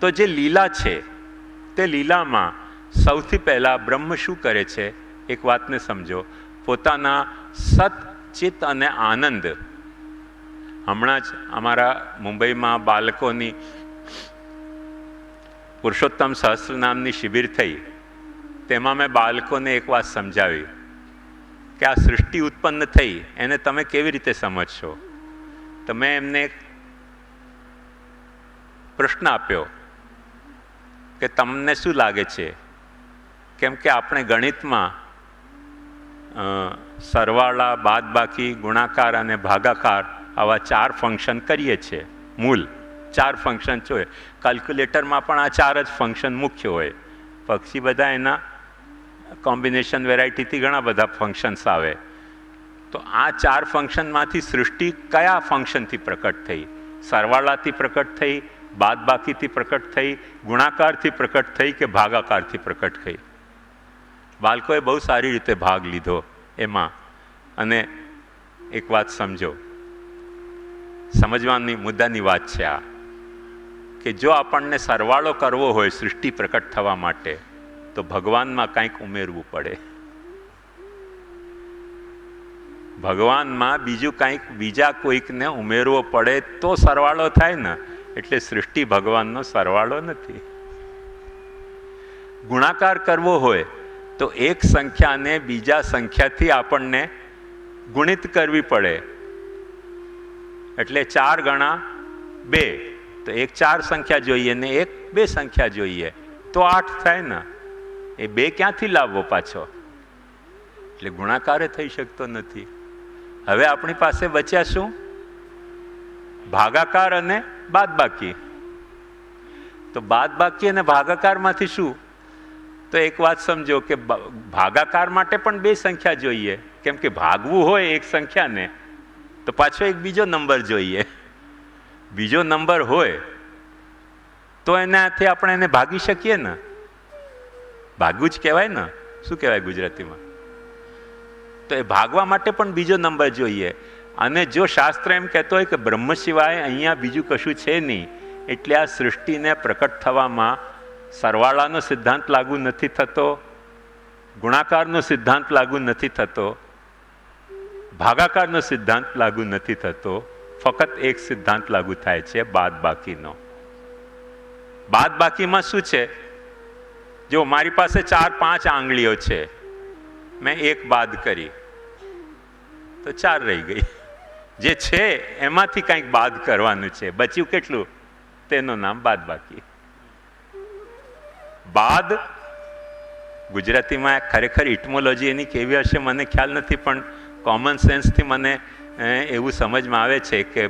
તો જે લીલા છે, તે લીલામાં સૌથી પહેલાં બ્રહ્મ શું કરે છે? એક વાતને સમજો. પોતાના સત, ચિત્ત અને આનંદ. હમણાં જ અમારા મુંબઈમાં બાળકોની પુરુષોત્તમ સહસ્ત્ર નામની શિબિર થઈ. તેમાં મેં બાળકોને એક વાત સમજાવી કે આ સૃષ્ટિ ઉત્પન્ન થઈ. એને તમે કેવી રીતે સમજશો? તમે એમને પ્રશ્ન આપ્યો. કે તમને શું લાગે છે? કેમ કે આપણે ગણિતમાં સરવાળા, બાદબાકી, ગુણાકાર અને ભાગાકાર આવા ચાર ફંક્શન કરીએ છીએ. મૂલ ચાર ફંક્શન જોઈએ. કેલ્ક્યુલેટરમાં પણ આ ચાર જ ફંક્શન મુખ્ય હોય. પક્ષી બધા એના કોમ્બિનેશન વેરાયટીથી ઘણા બધા ફંક્શન્સ આવે. તો આ ચાર ફંક્શનમાંથી સૃષ્ટિ કયા ફંક્શનથી પ્રકટ થઈ? સરવાળાથી પ્રકટ થઈ બાદબાકીથી પ્રકટ થઈ, ગુણાકારથી પ્રકટ થઈ કે ભાગાકારથી પ્રકટ થઈ? બાળકોએ બહુ સારી રીતે ભાગ લીધો એમાં. અને એક વાત સમજો. સમજવાની મુદ્દાની વાત છે આ, કે જો આપણને સરવાળો કરવો હોય સૃષ્ટિ પ્રકટ થવા માટે, તો ભગવાનમાં કંઈક ઉમેરવું પડે. ભગવાનમાં બીજું કંઈક બીજા કોઈકને ઉમેરવો પડે તો સરવાળો થાય ને. એટલે સૃષ્ટિ ભગવાનનો સરવાળો નથી. ગુણાકાર કરવો હોય તો એક સંખ્યાને બીજા સંખ્યાથી આપણને ગુણિત કરવી પડે. એટલે ચાર ગણા બે, તો એક ચાર સંખ્યા જોઈએ ને એક બે સંખ્યા જોઈએ. તો આઠ થાય ને. એ બે ક્યાંથી લાવવો પાછો? એટલે ગુણાકારે થઈ શકતો નથી. હવે આપણી પાસે બચ્યા શું? ભાગાકાર અને બાદબાકી. તો બાદબાકી અને ભાગાકારમાંથી શું? તો એક વાત સમજો કે ભાગાકાર માટે પણ બે સંખ્યા જોઈએ. કેમ કે ભાગવું હોય એક સંખ્યાને, તો પાછો એક બીજો નંબર જોઈએ. બીજો નંબર હોય, તો એનાથી આપણે એને ભાગી શકીએ ને? ભાગવું જ કહેવાય ને? શું કહેવાય ગુજરાતીમાં? તો એ ભાગવા માટે પણ બીજો નંબર જોઈએ. અને જો શાસ્ત્ર એમ કહેતો હોય કે બ્રહ્મ સિવાય અહીંયા બીજું કશું છે નહીં, એટલે આ સૃષ્ટિને પ્રકટ થવામાં સરવાળાનો સિદ્ધાંત લાગુ નથી થતો, ગુણાકારનો સિદ્ધાંત લાગુ નથી થતો, ભાગાકારનો સિદ્ધાંત લાગુ નથી થતો, ફક્ત એક સિદ્ધાંત લાગુ થાય છે, બાદ બાકીનો. બાદ બાકીમાં શું છે? જો મારી પાસે ચાર પાંચ આંગળીઓ છે, મેં એક બાદ કરી, તો ચાર રહી ગઈ. જે છે, એમાંથી કંઈક બાદ કરવાનું છે. બચ્યું કેટલું? તેનું નામ બાદ બાકી બાદ ગુજરાતીમાં ખરેખર ઇટમોલોજી એની કેવી હશે મને ખ્યાલ નથી, પણ કોમન સેન્સથી મને એવું સમજમાં આવે છે કે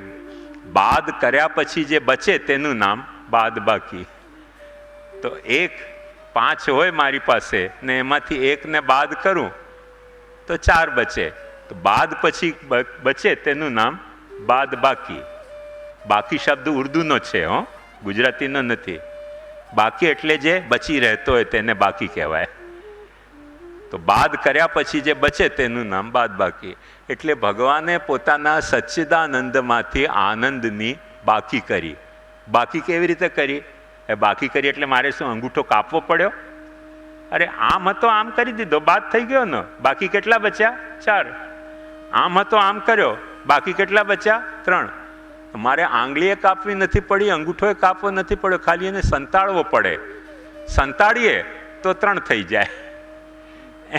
બાદ કર્યા પછી જે બચે તેનું નામ બાદ બાકી તો એક પાંચ હોય મારી પાસે ને એમાંથી એકને બાદ કરું, તો ચાર બચે. તો બાદ પછી બચે તેનું નામ બાદ બાકી બાકી શબ્દ ઉર્દુનો છે, હો. ગુજરાતીનો નથી. બાકી એટલે જે બચી રહેતો હોય તેને બાકી કહેવાય. તો બાદ કર્યા પછી જે બચે તેનું નામ બાદ બાકી એટલે ભગવાને પોતાના સચ્ચિદાનંદમાંથી આનંદની બાકી કરી. બાકી કેવી રીતે કરી? એ બાકી કરી એટલે મારે શું અંગૂઠો કાપવો પડ્યો? અરે, આમ હતો, આમ કરી દીધો. બાદ થઈ ગયો ને. બાકી કેટલા બચ્યા? ચાર. આમ હતો, આમ કર્યો. બાકી કેટલા બચ્યા? ત્રણ. મારે આંગળીએ કાપવી નથી પડી, અંગૂઠોએ કાપવો નથી પડ્યો, ખાલી એને સંતાડવો પડે. સંતાડીએ તો ત્રણ થઈ જાય.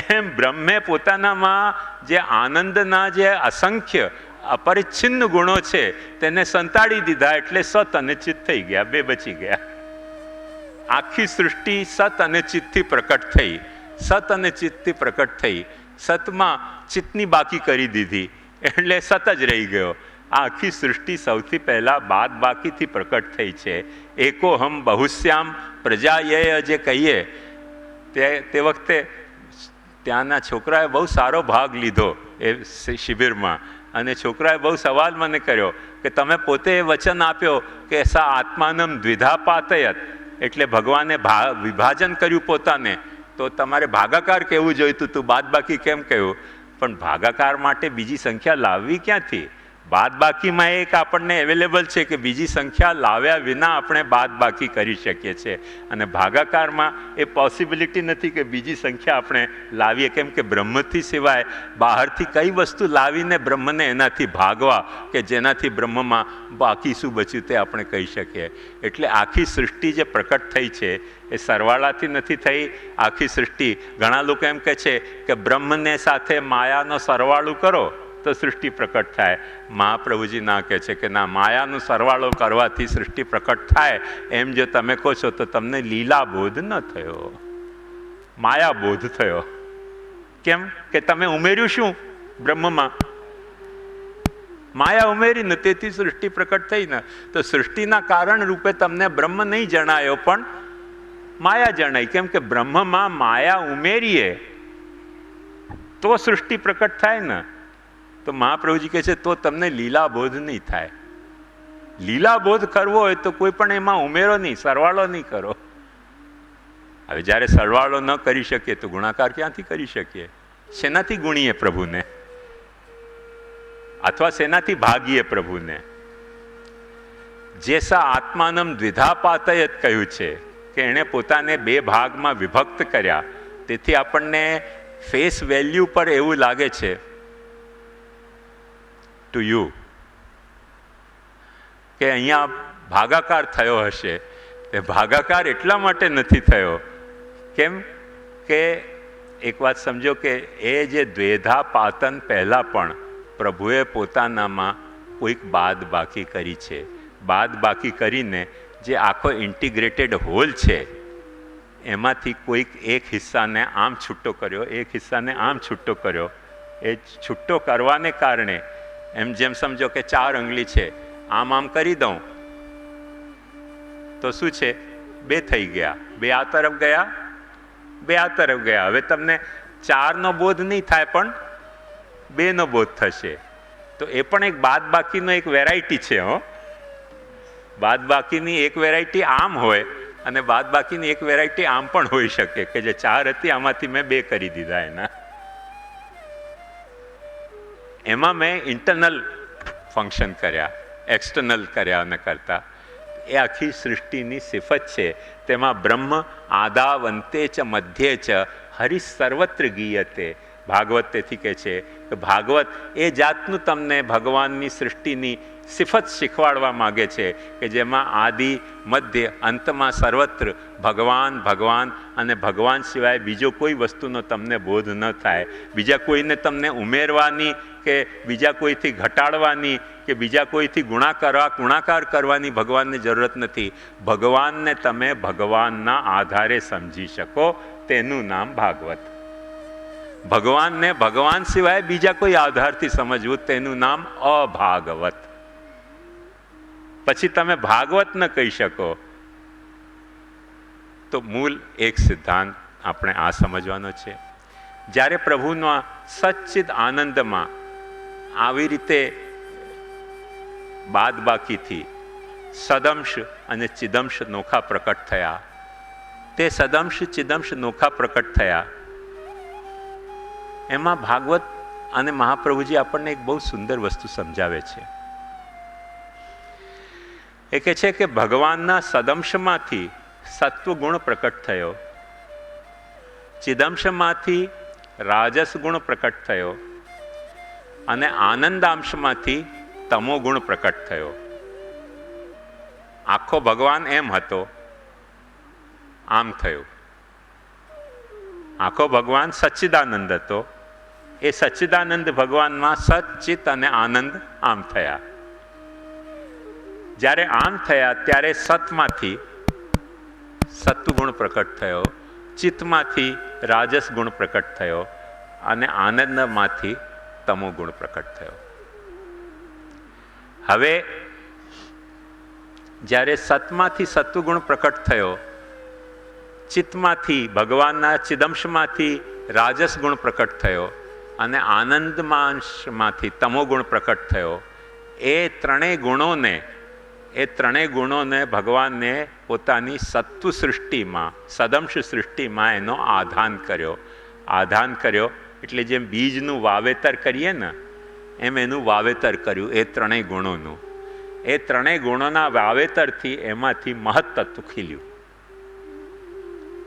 એમ બ્રહ્મે પોતાનામાં જે આનંદના જે અસંખ્ય, અપરિચ્છિન્ન ગુણો છે, તેને સંતાડી દીધા એટલે સત અને ચિત્ત થઈ ગયા, બે બચી ગયા. આખી સૃષ્ટિ સત અને ચિત્તથી પ્રકટ થઈ. સત અને ચિત્તથી પ્રકટ થઈ. સતમાં ચિત્તની બાકી કરી દીધી. એટલે સત જ રહી ગયો. આખી સૃષ્ટિ સૌથી પહેલાં બાદ બાકીથી પ્રકટ થઈ છે. એકો હમ બહુશ્યામ પ્રજાયય જે કહીએ, તે તે વખતે ત્યાંના છોકરાએ બહુ સારો ભાગ લીધો એ શિબિરમાં. અને છોકરાએ બહુ સવાલ મને કર્યો કે તમે પોતે એ વચન આપ્યો કે સા આત્માનમ દ્વિધા પાતયત એટલે ભગવાને ભા, વિભાજન કર્યું પોતાને. તો તમારે ભાગાકાર કહેવું જોઈતું? તું બાદ બાકી કેમ કહ્યું? પણ ભાગાકાર માટે બીજી સંખ્યા લાવવી ક્યાંથી? બાદ બાકીમાં એક આપણને અવેલેબલ છે કે બીજી સંખ્યા લાવ્યા વિના આપણે બાદ બાકી કરી શકીએ છીએ. અને ભાગાકારમાં એ પોસિબિલિટી નથી કે બીજી સંખ્યા આપણે લાવીએ. કેમ કે બ્રહ્મથી સિવાય બહારથી કઈ વસ્તુ લાવીને બ્રહ્મને એનાથી ભાગવા કે જેનાથી બ્રહ્મમાં બાકી શું બચ્યું તે આપણે કહી શકીએ. એટલે આખી સૃષ્ટિ જે પ્રકટ થઈ છે એ સરવાળાથી નથી થઈ. આખી સૃષ્ટિ ઘણા લોકો એમ કહે છે કે બ્રહ્મને સાથે માયાનો સરવાળું કરો. તો સૃષ્ટિ પ્રકટ થાય. મહાપ્રભુજી ના કહે છે કે ના, માયાનો સરવાળો કરવાથી સૃષ્ટિ પ્રકટ થાય. એમ જો તમે કહો છો તો તમને લીલા બોધ ન થયો. માયા બોધ થયો. કેમ? કે તમે ઉમેર્યું શું બ્રહ્મમાં? માયા ઉમેરી ને તેથી સૃષ્ટિ પ્રકટ થઈ ને. તો સૃષ્ટિના કારણ રૂપે તમને બ્રહ્મ નહીં જણાયો, પણ માયા જણાય કેમ કે બ્રહ્મમાં માયા ઉમેરીએ તો સૃષ્ટિ પ્રકટ થાય ને. તો મહાપ્રભુજી કહે છે, તો તમને લીલાબોધ નહીં થાય. લીલાબોધ કરવો હોય તો કોઈ પણ એમાં ઉમેરો નહીં, સરવાળો નહીં કરો. હવે જ્યારે સરવાળો ન કરી શકીએ, તો ગુણાકાર ક્યાંથી કરી શકીએ? શેનાથી ગુણીએ પ્રભુને? અથવા શેનાથી ભાગીએ પ્રભુને? જેસા આત્માનમ દ્વિધા પાતય કહ્યું છે કે એણે પોતાને બે ભાગમાં વિભક્ત કર્યા. તેથી આપણને ફેસ વેલ્યુ પર એવું લાગે છે ટુ યુ કે અહીંયા ભાગાકાર થયો હશે. એ ભાગાકાર એટલા માટે નથી થયો. કેમ? કે એક વાત સમજો કે એ જે દ્વેધા પાતન પહેલાં પણ પ્રભુએ પોતાનામાં કોઈક બાદ બાકી કરી છે. બાદ બાકી કરીને જે આખો ઇન્ટિગ્રેટેડ હોલ છે, એમાંથી કોઈક એક હિસ્સાને આમ છૂટો કર્યો, એક હિસ્સાને આમ છૂટો કર્યો. એ છૂટો કરવાને કારણે એમ જેમ સમજો કે ચાર અંગલી છે, આમ આમ કરી દઉં. તો શું છે? બે થઈ ગયા. બે આ તરફ ગયા, બે આ તરફ ગયા. હવે તમને ચારનો બોધ નહીં થાય, પણ બેનો બોધ થશે. તો એ પણ એક બાદ બાકીનો એક વેરાયટી છે, હો. બાદ બાકીની એક વેરાયટી આમ હોય અને બાદ બાકીની એક વેરાયટી આમ પણ હોઈ શકે, કે જે ચાર હતી, આમાંથી મેં બે કરી દીધા એના. એમાં મેં ઇન્ટરનલ ફંક્શન કર્યા એક્સટર્નલ કર્યા અને કરતા. એ આખી સૃષ્ટિની સિફત છે. તેમાં બ્રહ્મ, આદાવંતે ચ, મધ્યે ચ, હરિ સર્વત્ર ગીયતે. ભાગવત તેથી કહે છે કે ભાગવત એ જાતનું તમને ભગવાનની સૃષ્ટિની સિફત શીખવાડવા માગે છે કે જેમાં આદિ, મધ્ય, અંતમાં સર્વત્ર ભગવાન ભગવાન અને ભગવાન સિવાય બીજો કોઈ વસ્તુનો તમને બોધ ન થાય. બીજા કોઈને તમને ઉમેરવાની કે બીજા કોઈથી ઘટાડવાની કે બીજા કોઈથી ગુણા કરવા ગુણાકાર કરવાની ભગવાનની જરૂરત નથી. ભગવાનને તમે ભગવાનના આધારે સમજી શકો. તેનું નામ ભાગવત. ભગવાનને ભગવાન સિવાય બીજા કોઈ આધારથી સમજવું તેનું નામ અભાગવત. પછી તમે ભાગવત ન કહી શકો. તો મૂળ એક સિદ્ધાંત આપણે આ સમજવાનો છે. જ્યારે પ્રભુના સચ્ચિદ આનંદમાં આવી રીતે બાદ બાકીથી સદંશ અને ચિદંશ નોખા પ્રકટ થયા, તે સદંશ, ચિદંશ નોખા પ્રકટ થયા, એમાં ભાગવત અને મહાપ્રભુજી આપણને એક બહુ સુંદર વસ્તુ સમજાવે છે. એ કહે છે કે ભગવાનના સદંશમાંથી સત્વગુણ પ્રકટ થયો. ચિદંશમાંથી રાજસ ગુણ પ્રકટ થયો. અને આનંદાંશમાંથી તમો ગુણ પ્રકટ થયો. આખો ભગવાન એમ હતો. આમ થયું. આખો ભગવાન સચ્ચિદાનંદ હતો. એ સચ્ચિદાનંદ ભગવાનમાં સચ્ચિત અને આનંદ આમ થયા. જ્યારે આમ થયા ત્યારે સતમાંથી સત્વગુણ પ્રકટ થયો, ચિત્તમાંથી રાજસ ગુણ પ્રકટ થયો અને આનંદમાંથી તમો ગુણ પ્રકટ થયો. હવે જ્યારે સતમાંથી સત્વગુણ પ્રકટ થયો, ચિત્તમાંથી ભગવાનના ચિદંશમાંથી રાજસ ગુણ પ્રકટ થયો અને આનંદમાંશમાંથી તમો ગુણ પ્રકટ થયો, એ ત્રણેય ગુણોને એ ત્રણેય ગુણોને ભગવાનને પોતાની સત્તુ સૃષ્ટિમાં, સદંશ સૃષ્ટિમાં એનો આધાન કર્યો. આધાન કર્યો એટલે જેમ બીજનું વાવેતર કરીએ ને, એમ એનું વાવેતર કર્યું એ ત્રણેય ગુણોનું. એ ત્રણેય ગુણોના વાવેતરથી એમાંથી મહત્તત્વ ખીલ્યું.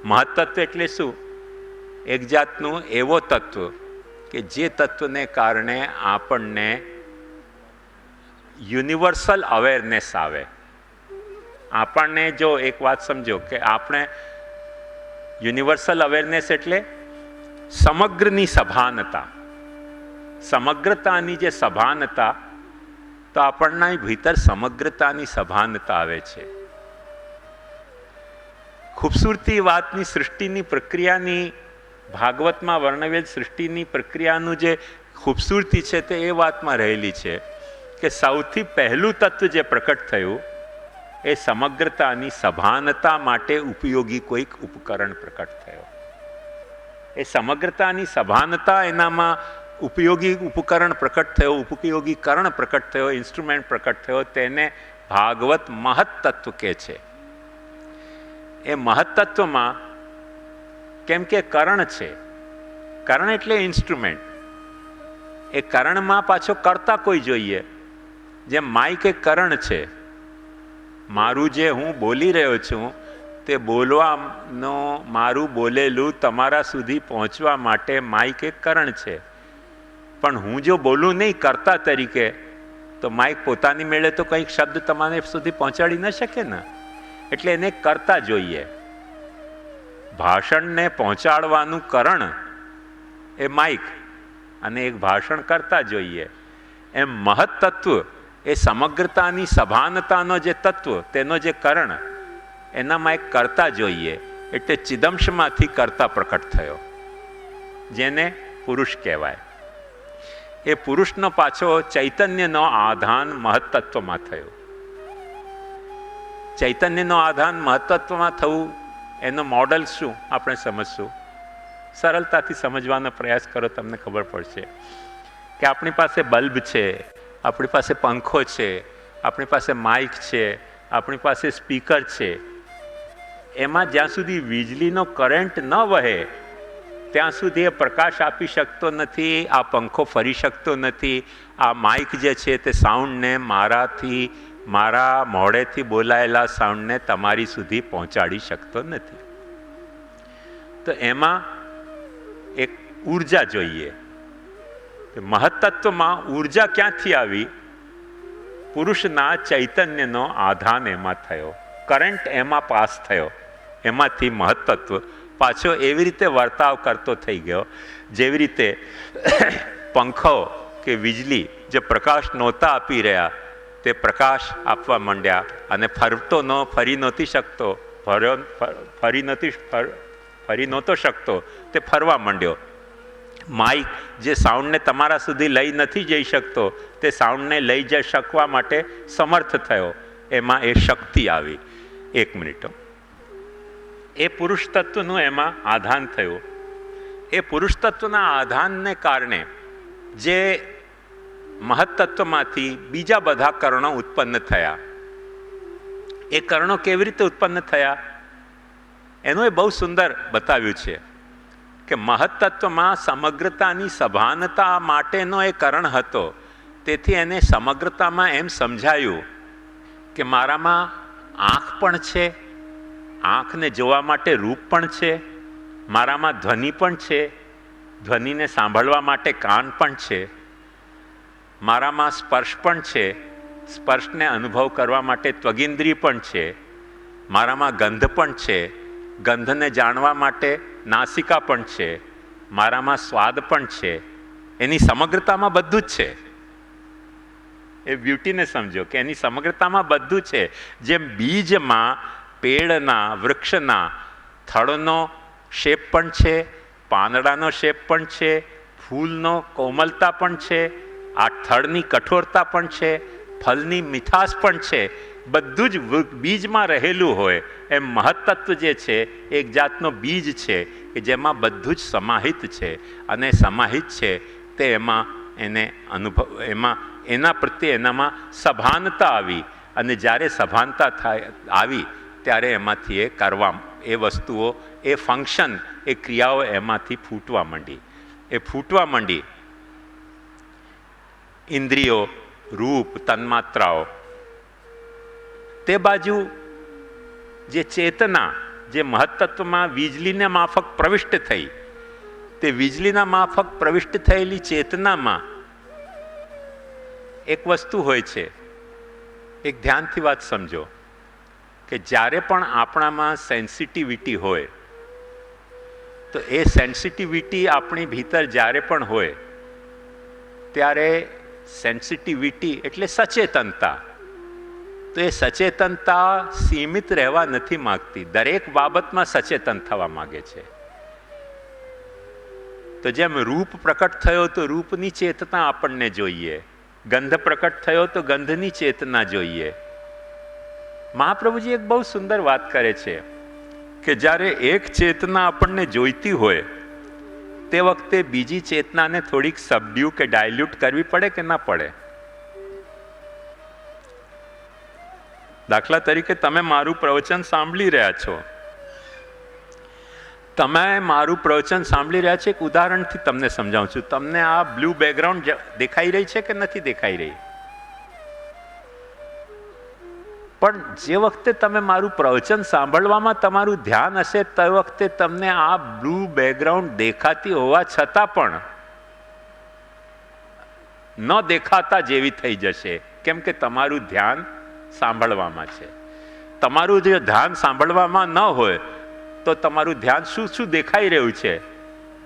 મહત્તત્વ એટલે શું? એક જાતનું એવો તત્વ કે જે તત્વને કારણે આપણને યુનિવર્સલ અવેરનેસ આવે. આપણને જો એક વાત સમજો કે આપણે યુનિવર્સલ અવેરનેસ એટલે સમગ્રની સભાનતા. સમગ્રતાની જે સભાનતા, તો આપણના ભીતર સમગ્રતાની સભાનતા આવે છે. ખૂબસૂરતી વાતની સૃષ્ટિની પ્રક્રિયાની, ભાગવતમાં વર્ણવેલ સૃષ્ટિની પ્રક્રિયાનું જે ખૂબસૂરતી છે તે એ વાતમાં રહેલી છે. કે સૌથી પહેલું તત્વ જે પ્રકટ થયું, એ સમગ્રતાની સભાનતા માટે ઉપયોગી કોઈક ઉપકરણ પ્રકટ થયો. એ સમગ્રતાની સભાનતા એનામાં ઉપયોગી ઉપકરણ પ્રકટ થયો, ઉપયોગી કરણ પ્રકટ થયો, ઇન્સ્ટ્રુમેન્ટ પ્રકટ થયો, તેને ભાગવત મહત્તત્વ કહે છે. એ મહત્તત્વમાં કેમ કે કરણ છે. કરણ એટલે ઇન્સ્ટ્રુમેન્ટ. એ કરણમાં પાછો કરતા કોઈ જોઈએ. જેમ માઇક એક કરણ છે, મારું જે હું બોલી રહ્યો છું, તે બોલવાનો, મારું બોલેલું તમારા સુધી પહોંચવા માટે માઇક એક કરણ છે. પણ હું જો બોલું નહીં કરતા તરીકે, તો માઇક પોતાની મેળે તો કંઈક શબ્દ તમારે સુધી પહોંચાડી ન શકે ને. એટલે એને કરતા જોઈએ. ભાષણને પહોંચાડવાનું કરણ એ માઇક, અને એક ભાષણ કરતા જોઈએ. એમ મહત્તત્વ એ સમગ્રતાની સભાનતાનો જે તત્વ, તેનો જે કરણ, એનામાં એક કરતા જોઈએ, એટલે ચિદંશમાંથી કરતા પ્રકટ થયો. જેને પુરુષ કહેવાય. એ પુરુષનો પાછો ચૈતન્યનો આધાન મહત્તત્વમાં થયો. ચૈતન્યનો આધાન મહત્તત્વમાં થવું, એનો મોડલ શું આપણે સમજશું? સરળતાથી સમજવાનો પ્રયાસ કરો, તમને ખબર પડશે. કે આપણી પાસે બલ્બ છે આપણી પાસે પંખો છે, આપણી પાસે માઇક છે, આપણી પાસે સ્પીકર છે. એમાં જ્યાં સુધી વીજળીનો કરંટ ન વહે, ત્યાં સુધી એ પ્રકાશ આપી શકતો નથી, આ પંખો ફરી શકતો નથી. આ માઇક જે છે તે સાઉન્ડને મારાથી, મારા મોડેથી બોલાયેલા સાઉન્ડને તમારી સુધી પહોંચાડી શકતો નથી. તો એમાં એક ઊર્જા જોઈએ. મહત્તત્વમાં ઊર્જા ક્યાંથી આવી? પુરુષના ચૈતન્યનો આધાન એમાં થયો. કરંટ એમાં પાસ થયો. એમાંથી મહત્તત્વ પાછો એવી રીતે વર્તાવ કરતો થઈ ગયો, જેવી રીતે પંખો કે વીજળી જે પ્રકાશ નહોતા આપી રહ્યા, તે પ્રકાશ આપવા માંડ્યા અને ફરતો ન, ફરી નહોતી શકતો, ફર્યો, ફરી નહોતી ફરી નહોતો શકતો, તે ફરવા માંડ્યો. માઇક જે સાઉન્ડને તમારા સુધી લઈ નથી જઈ શકતો, તે સાઉન્ડને લઈ જઈ શકવા માટે સમર્થ થયો. એમાં એ શક્તિ આવી. એક મિનિટો. એ પુરુષ તત્વનું એમાં આધાન થયું. એ પુરુષ તત્વના આધાનને કારણે જે મહત્તત્વમાંથી બીજા બધા કર્ણો ઉત્પન્ન થયા. એ કર્ણો કેવી રીતે ઉત્પન્ન થયા? એનું એ બહુ સુંદર બતાવ્યું છે. કે મહત્તત્વમાં સમગ્રતાની સભાનતા માટેનો એ કરણ હતો. તેથી એને સમગ્રતામાં એમ સમજાયું કે મારામાં આંખ પણ છે, આંખને જોવા માટે રૂપ પણ છે, મારામાં ધ્વનિ પણ છે, ધ્વનિને સાંભળવા માટે કાન પણ છે, મારામાં સ્પર્શ પણ છે, સ્પર્શને અનુભવ કરવા માટે ત્વગિન્દ્રિય પણ છે, મારામાં ગંધ પણ છે ગંધને જાણવા માટે નાસિકા પણ છે, મારામાં સ્વાદ પણ છે, એની સમગ્રતામાં બધું જ છે. એ બ્યુટીને સમજો કે એની સમગ્રતામાં બધું છે. જેમ બીજમાં પેડના, વૃક્ષના, થળનો શેપ પણ છે, પાંદડાનો શેપ પણ છે, ફૂલનો કોમલતા પણ છે, આ થળની કઠોરતા પણ છે, ફલની મીઠાશ પણ છે. બધું જ બીજમાં રહેલું હોય. એમ મહત્તત્વ જે છે, એક જાતનો બીજ છે કે જેમાં બધું જ સમાહિત છે. અને સમાહિત છે તે એમાં એને અનુભવ, એમાં, એના પ્રત્યે એનામાં સભાનતા આવી. અને જ્યારે સભાનતા થાય, આવી, ત્યારે એમાંથી એ કરવા, એ વસ્તુઓ, એ ફંક્શન એ ક્રિયાઓ એમાંથી ફૂટવા માંડી. એ ફૂટવા માંડી. ઇન્દ્રિયો, રૂપ, તન્માત્રાઓ તે બાજુ જે ચેતના, જે મહત્તત્વમાં વીજળીને માફક પ્રવિષ્ટ થઈ, તે વીજળીના માફક પ્રવિષ્ટ થયેલી ચેતનામાં એક વસ્તુ હોય છે. એક ધ્યાનથી વાત સમજો કે જ્યારે પણ આપણામાં સેન્સિટિવિટી હોય, તો એ સેન્સિટિવિટી આપણી ભીતર જ્યારે પણ હોય, ત્યારે સેન્સિટિવિટી એટલે સચેતનતા. તો એ સચેતનતા સીમિત રહેવા નથી માગતી. દરેક બાબતમાં સચેતન થવા માગે છે. તો જેમ રૂપ પ્રકટ થયો તો રૂપની ચેતના આપણને જોઈએ. ગંધ પ્રકટ થયો તો ગંધની ચેતના જોઈએ. મહાપ્રભુજી એક બહુ સુંદર વાત કરે છે કે જ્યારે એક ચેતના આપણને જોઈતી હોય, તે વખતે બીજી ચેતનાને થોડીક સબડ્યુ કે ડાયલ્યુટ કરવી પડે કે ના પડે? દાખલા તરીકે તમે મારું પ્રવચન સાંભળી રહ્યા છો. તમે મારું પ્રવચન સાંભળી રહ્યા છો, એક ઉદાહરણથી તમને સમજાવું છું. તમને આ બ્લુ બેકગ્રાઉન્ડ દેખાઈ રહી છે કે નથી દેખાઈ રહી? પણ જે વખતે તમે મારું પ્રવચન સાંભળવામાં તમારું ધ્યાન હશે, તે વખતે તમને આ બ્લુ બેકગ્રાઉન્ડ દેખાતી હોવા છતાં પણ ન દેખાતા જેવી થઈ જશે. કેમ કે તમારું ધ્યાન સાંભળવામાં છે. તમારું જે ધ્યાન સાંભળવામાં ન હોય, તો તમારું ધ્યાન શું શું દેખાઈ રહ્યું છે?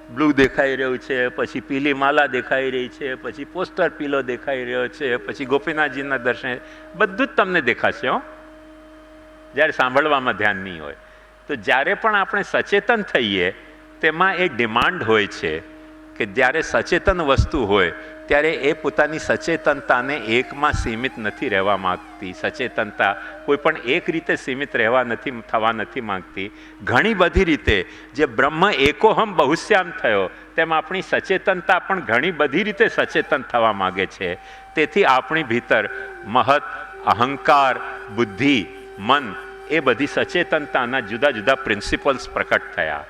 બ્લુ દેખાઈ રહ્યું છે, પછી પીલી માલા દેખાઈ રહી છે, પછી પોસ્ટર પીલો દેખાઈ રહ્યો છે, પછી ગોપીનાથજીના દર્શન, બધું જ તમને દેખાશે હો. જ્યારે સાંભળવામાં ધ્યાન નહીં હોય. તો જ્યારે પણ આપણે સચેતન થઈએ, તેમાં એ ડિમાન્ડ હોય છે કે જ્યારે સચેતન વસ્તુ હોય ત્યારે એ પોતાની સચેતનતાને એકમાં સીમિત નથી રહેવા માંગતી. સચેતનતા કોઈ પણ એક રીતે સીમિત રહેવા નથી, થવા નથી માંગતી. ઘણી બધી રીતે જે બ્રહ્મ એકોહમ બહુશ્યામ થયો, તેમ આપણી સચેતનતા પણ ઘણી બધી રીતે સચેતન થવા માગે છે. તેથી આપણી ભીતર મહત, અહંકાર, બુદ્ધિ, મન એ બધી સચેતનતાના જુદા જુદા પ્રિન્સિપલ્સ પ્રકટ થયા.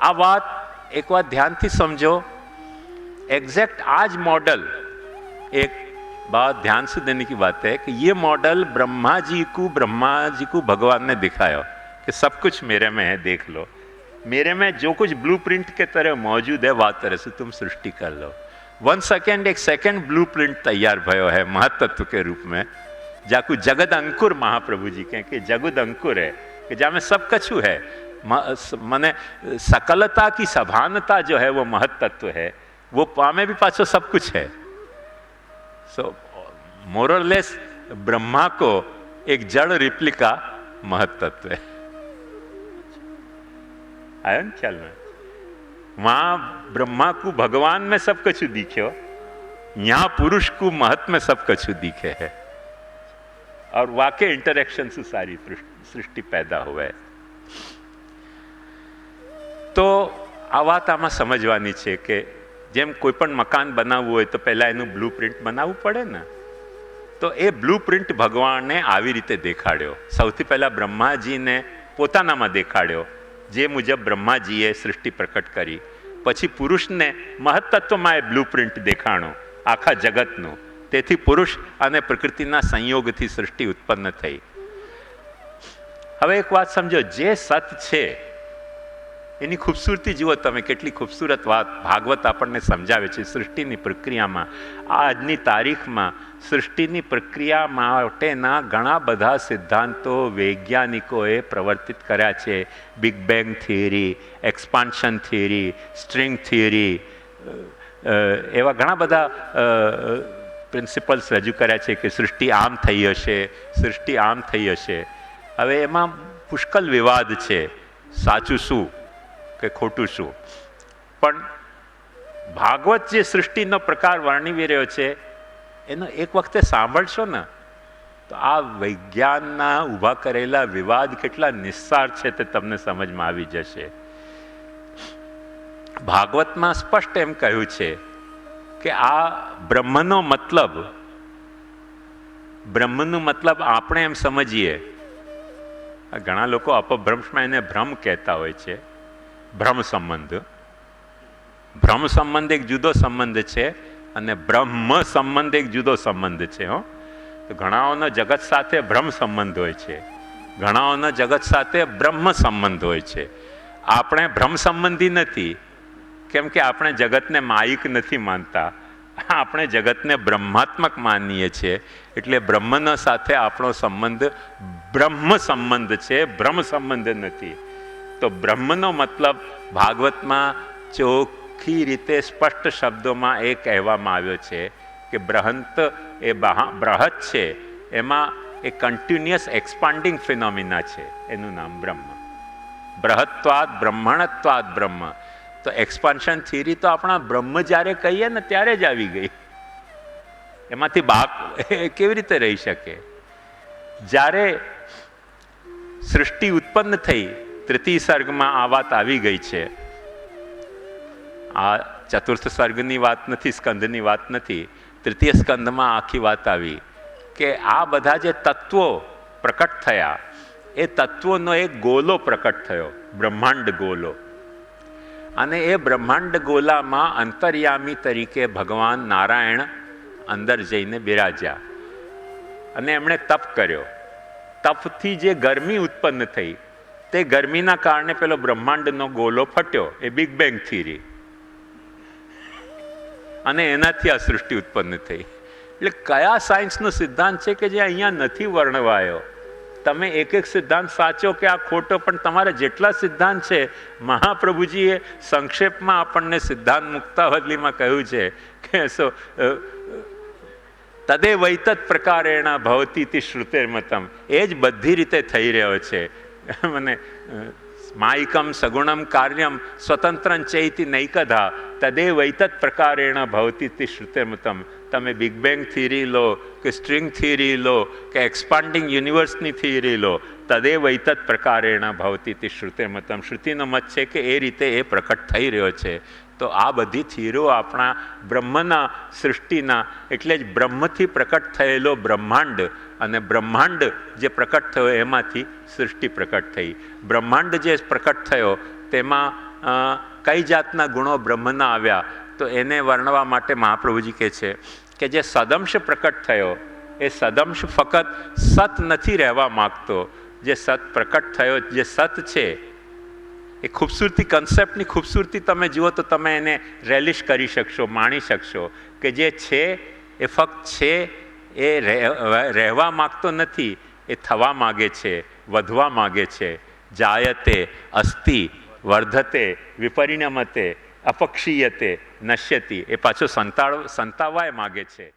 આ વાત એક વાત ધ્યાનથી સમજો. एग्जैक्ट आज मॉडल, एक बात ध्यान से देने की बात है कि ये मॉडल ब्रह्मा जी को, ब्रह्मा जी को भगवान ने दिखाया कि सब कुछ मेरे में है, देख लो। मेरे में जो कुछ ब्लूप्रिंट के तरह मौजूद है, वह तरह से तुम सृष्टि कर लो। वन सेकेंड एक सेकेंड ब्लूप्रिंट तैयार भयो है महतत्व के रूप में। जाकू जगद अंकुर महाप्रभु जी के कि जगद अंकुर है, कि जहाँ में सब कछु है। मैंने, सकलता की सभानता जो है, वो महत्त्व है। वो पामे भी पाछो सब कुछ है सो मोरलेस ब्रह्मा को एक जड़ रिप्लिका महत्व है आया ना ख्याल में वहां ब्रह्मा को भगवान में सब कुछ दिखो यहां पुरुष को महत्व में सब कुछ दिखे है और वाकई इंटरेक्शन से सारी सृष्टि पैदा हुआ है તો આ વાત આમાં સમજવાની છે કે જેમ કોઈ પણ મકાન બનાવવું હોય તો પહેલાં એનું બ્લુ પ્રિન્ટ બનાવવું પડે ને. તો એ બ્લુ પ્રિન્ટ ભગવાને આવી રીતે દેખાડ્યો. સૌથી પહેલાં બ્રહ્માજીને પોતાનામાં દેખાડ્યો. જે મુજબ બ્રહ્માજીએ સૃષ્ટિ પ્રકટ કરી. પછી પુરુષને મહત્તત્વમાં એ બ્લુ પ્રિન્ટ દેખાણો, આખા જગતનું. તેથી પુરુષ અને પ્રકૃતિના સંયોગથી સૃષ્ટિ ઉત્પન્ન થઈ. હવે એક વાત સમજો, જે સત છે એની ખૂબસૂરતી જુઓ તમે, કેટલી ખૂબસૂરત વાત ભાગવત આપણને સમજાવે છે. સૃષ્ટિની પ્રક્રિયામાં, આજની તારીખમાં સૃષ્ટિની પ્રક્રિયા માટેના ઘણા બધા સિદ્ધાંતો વૈજ્ઞાનિકોએ પ્રવર્તિત કર્યા છે. Big bang theory expansion theory string theory એવા ઘણા બધા પ્રિન્સિપલ્સ રજૂ કર્યા છે કે સૃષ્ટિ આમ થઈ હશે, સૃષ્ટિ આમ થઈ હશે. હવે એમાં પુષ્કળ વિવાદ છે. સાચું શું? કે ખોટું શું? પણ ભાગવત જે સૃષ્ટિનો પ્રકાર વર્ણવી રહ્યો છે, એનો એક વખતે સાંભળશો ને, તો આ વૈજ્ઞાનના ઊભા કરેલા વિવાદ કેટલા નિસ્સાર છે તે તમને સમજમાં આવી જશે. ભાગવતમાં સ્પષ્ટ એમ કહ્યું છે કે આ બ્રહ્મનો મતલબ, બ્રહ્મનું મતલબ આપણે એમ સમજીએ. ઘણા લોકો અપભ્રંશમાં એને ભ્રમ કહેતા હોય છે. ભ્રમ સંબંધ ભ્રમ સંબંધ એક જુદો સંબંધ છે અને બ્રહ્મ સંબંધ એક જુદો સંબંધ છે, હો. તો ઘણાઓનો જગત સાથે બ્રહ્મ સંબંધ હોય છે. ઘણાઓનો જગત સાથે બ્રહ્મ સંબંધ હોય છે. આપણે ભ્રમ સંબંધી નથી. કેમ કે આપણે જગતને માયિક નથી માનતા. આપણે જગતને બ્રહ્માત્મક માનીએ છીએ. એટલે બ્રહ્મના સાથે આપણો સંબંધ બ્રહ્મ સંબંધ છે. બ્રહ્મ સંબંધ નથી. તો બ્રહ્મનો મતલબ ભાગવતમાં ચોખ્ખી રીતે સ્પષ્ટ શબ્દોમાં એ કહેવામાં આવ્યો છે કે બ્રહંત એ બ્રહત છે. એમાં એ કન્ટિન્યુઅસ એક્સપાન્ડિંગ ફિનોમિના છે. એનું નામ બ્રહ્મ. બ્રહત્વાદ બ્રહ્મણત્વાદ, બ્રહ્મ. તો એક્સપાન્શન થિયરી તો આપણા બ્રહ્મ જ્યારે કહીએ ને ત્યારે જ આવી ગઈ. એમાંથી બાક કેવી રીતે રહી શકે? જ્યારે સૃષ્ટિ ઉત્પન્ન થઈ તૃતીય સર્ગમાં આ વાત આવી ગઈ છે. આ ચતુર્થ સર્ગની વાત નથી, સ્કંદની વાત નથી. તૃતીય સ્કંદમાં આખી વાત આવી કે આ બધા જે તત્વો પ્રકટ થયા, એ તત્વોનો એક ગોલો પ્રકટ થયો, બ્રહ્માંડ ગોલો. અને એ બ્રહ્માંડ ગોલામાં અંતર્યામી તરીકે ભગવાન નારાયણ અંદર જઈને બિરાજ્યા. અને એમણે તપ કર્યો. તપથી જે ગરમી ઉત્પન્ન થઈ તે ગરમીના કારણે પેલો બ્રહ્માંડનો ગોલો ફટ્યો. એ બિગ બેંગ થિયરી અને એનાથી આ સૃષ્ટિ ઉત્પન્ન થઈ. એટલે કયા સાયન્સનો સિદ્ધાંત છે કે જે અહીંયા નથી વર્ણવાયો? તમે એક એક સિદ્ધાંત સાચો કે આ ખોટો, પણ તમારા જેટલા સિદ્ધાંત છે, મહાપ્રભુજીએ સંક્ષેપમાં આપણને સિદ્ધાંત મુક્તાવલીમાં કહ્યું છે કે સો તદે વૈતત પ્રકારેણા ભવતી શ્રુતિર્મતમ. એ જ બધી રીતે થઈ રહ્યો છે. મને માયકમ સગુણમ કાર્યમ સ્વતંત્ર ચૈતી નૈકધા, તદે વૈતત પ્રકારેણ ભવતી શ્રુતિર્મતમ. તમે બિગ બેંગ થિયરી લો, કે સ્ટ્રિંગ થિયરી લો, કે એક્સપાન્ડિંગ યુનિવર્સની થિયરી લો, તદે વૈતત પ્રકારેણ ભવતી શ્રુતિમતમ શ્રુતિનો મત છે કે એ રીતે એ પ્રકટ થઈ રહ્યો છે. તો આ બધી થીરો આપણા બ્રહ્મના સૃષ્ટિના એટલે જ બ્રહ્મથી પ્રકટ થયેલો બ્રહ્માંડ અને બ્રહ્માંડ જે પ્રકટ થયો એમાંથી સૃષ્ટિ પ્રકટ થઈ. બ્રહ્માંડ જે પ્રકટ થયો તેમાં કઈ જાતના ગુણો બ્રહ્મના આવ્યા તો એને વર્ણવા માટે મહાપ્રભુજી કહે છે કે જે સદંશ પ્રકટ થયો એ સદંશ ફક્ત સત નથી રહેવા માગતો. જે સત પ્રકટ થયો, જે સત છે એ ખૂબસૂરતી કન્સેપ્ટની ખૂબસૂરતી તમે જુઓ તો તમે એને રેલિશ કરી શકશો, માણી શકશો કે જે છે એ ફક્ત છે, એ રહેવા માગતો નથી, એ થવા માગે છે, વધવા માગે છે, જાયતે અસ્થિ વર્ધતે, વિપરિણમતે, અપક્ષીયતે, નશ્યતી, એ પાછો સંતાળ સંતાવાય માગે છે.